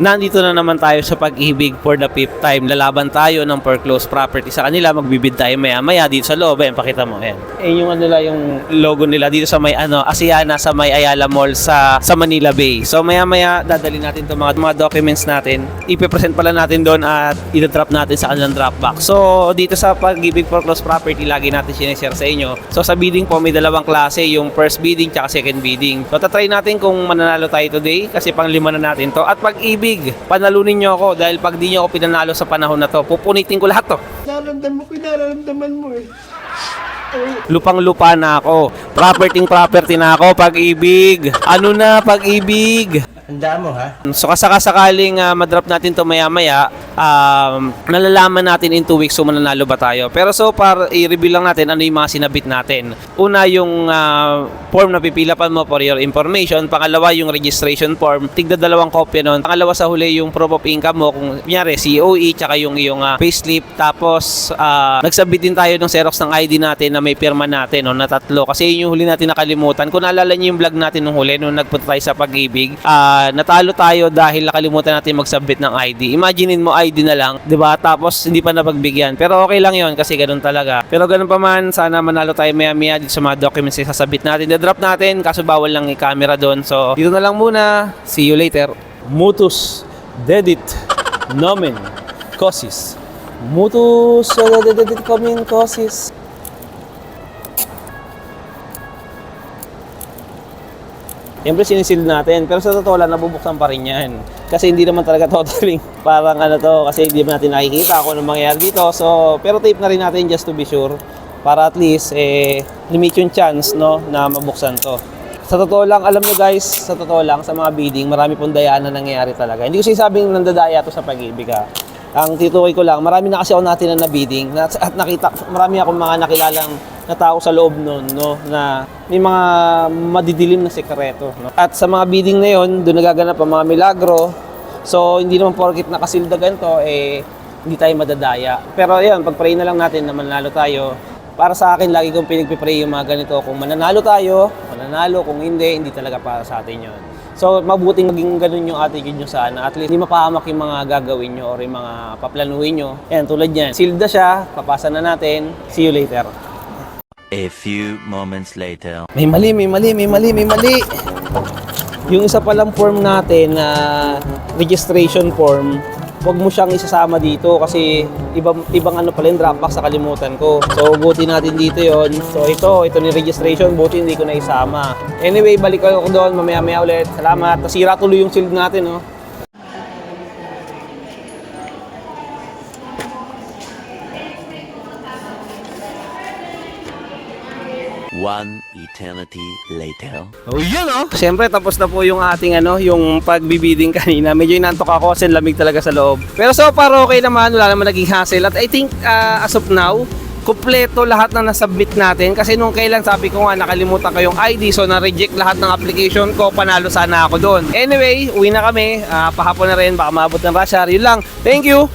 Nandito na naman tayo sa pag-ibig for the fifth time. Lalaban tayo ng foreclosed property sa kanila. Magbibid tayo maya-maya dito sa loob. Ayan, pakita mo. Ayan. Ayan yung ano nila, yung logo nila dito sa may ano, Asiana sa may Ayala Mall sa sa Manila Bay. So maya-maya dadali natin 'tong mga mga documents natin. Ipe-present pala natin doon at i-drop natin sa kanilang Dropbox. So dito sa pag-ibig foreclosed property, lagi natin sinishare sa inyo. So sa bidding po may dalawang klase, yung first bidding tsaka second bidding. So tatry natin kung mananalo tayo today kasi pang lima na natin to. At pag-ibig, panalunin nyo ako dahil pag di nyo ako pinanalo sa panahon na to, pupunitin ko lahat to. Nararamdaman ko, nararamdaman mo eh. Lupang-lupa na ako. Property property na ako, pag-ibig. Ano na, pag-ibig? Handa mo ha? So kasakasakaling uh, madrop natin to maya-maya, um, nalalaman natin in 2 weeks kung mananalo ba tayo. Pero so far, i-reveal lang natin ano yung mga sinabit natin. Una yung ah, form na pipila pa mo for your information. Pangalawa yung registration form. Tigda dalawang kopya nun. Pangalawa sa huli yung proof of income mo. Kung kunyari, COE, tsaka yung iyong uh, payslip. Tapos, ah, nagsabit din tayo ng Xerox ng ID natin na may pirma natin, no, na tatlo. Kasi yun yung huli natin nakalimutan. Kung naalala niyo yung vlog natin nung huli, nung nagpunta tayo sa pag-ibig, ah, natalo tayo dahil nakalimutan natin mag-submit ng ID. Imaginein mo ID na lang, 'di ba? Tapos hindi pa napagbigyan. Pero okay lang 'yon kasi ganun talaga. Pero ganun pa man, sana manalo tayo maya-maya dito sa mga documents na sasabit natin. Na-drop natin kaso bawal lang i-camera doon. So, dito na lang muna. See you later. Mutus dedit nomen causis. Mutus dedit nomen causis. Siyempre sinisil natin, pero sa totoo lang nabubuksan pa rin yan. Kasi hindi naman talaga totally parang ano to, kasi hindi natin nakikita kung ano mangyayari dito. So, pero tape na rin natin just to be sure para at least eh, limit yung chance no, na mabuksan to. Sa totoo lang, alam nyo guys, sa totoo lang, sa mga bidding, marami pong dayaan na nangyayari talaga. Hindi ko sinasabing nandadaya to sa pag-ibig ha. Ang titukoy ko lang, marami na kasi ako natin na bidding na, at nakita, marami akong mga nakilalang na tao sa loob nun, no, na may mga madidilim na sekreto. No? At sa mga bidding na yon, doon nagaganap ang mga milagro. So, hindi naman porkit nakasildagan to, eh, hindi tayo madadaya. Pero yun, pag-pray na lang natin na manalo tayo. Para sa akin, lagi kong pinagpipray yung mga ganito. Kung mananalo tayo, mananalo. Kung hindi, hindi talaga para sa atin yun. So, mabuting maging ganun yung attitude nyo sana. At least, hindi mapahamak yung mga gagawin nyo or yung mga paplanuhin nyo. Yan, tulad yan. Sealed na siya. Papasa na natin. See you later. A few moments later. May mali, may mali, may mali, may mali. Yung isa palang form natin na registration form, wag mo siyang isasama dito kasi ibang ibang ano pala yung Dropbox sa kalimutan ko. So buti natin dito 'yon. So ito, ito ni registration, buti hindi ko na isama. Anyway, balik ako doon mamaya-maya ulit. Salamat. Nasira tuloy yung shield natin, oh. One eternity later. Oh, yun oh. Siyempre tapos na po yung ating ano, yung pagbibiding kanina. Medyo inantok ako kasi lamig talaga sa loob. Pero so far okay naman, wala naman naging hassle. At I think uh, as of now, kumpleto lahat ng nasubmit natin kasi nung kailan sabi ko nga nakalimutan ko yung ID so na-reject lahat ng application ko panalo sana ako doon anyway uwi na kami Ah, pahapon na rin baka maabot ng rush hour yun lang thank you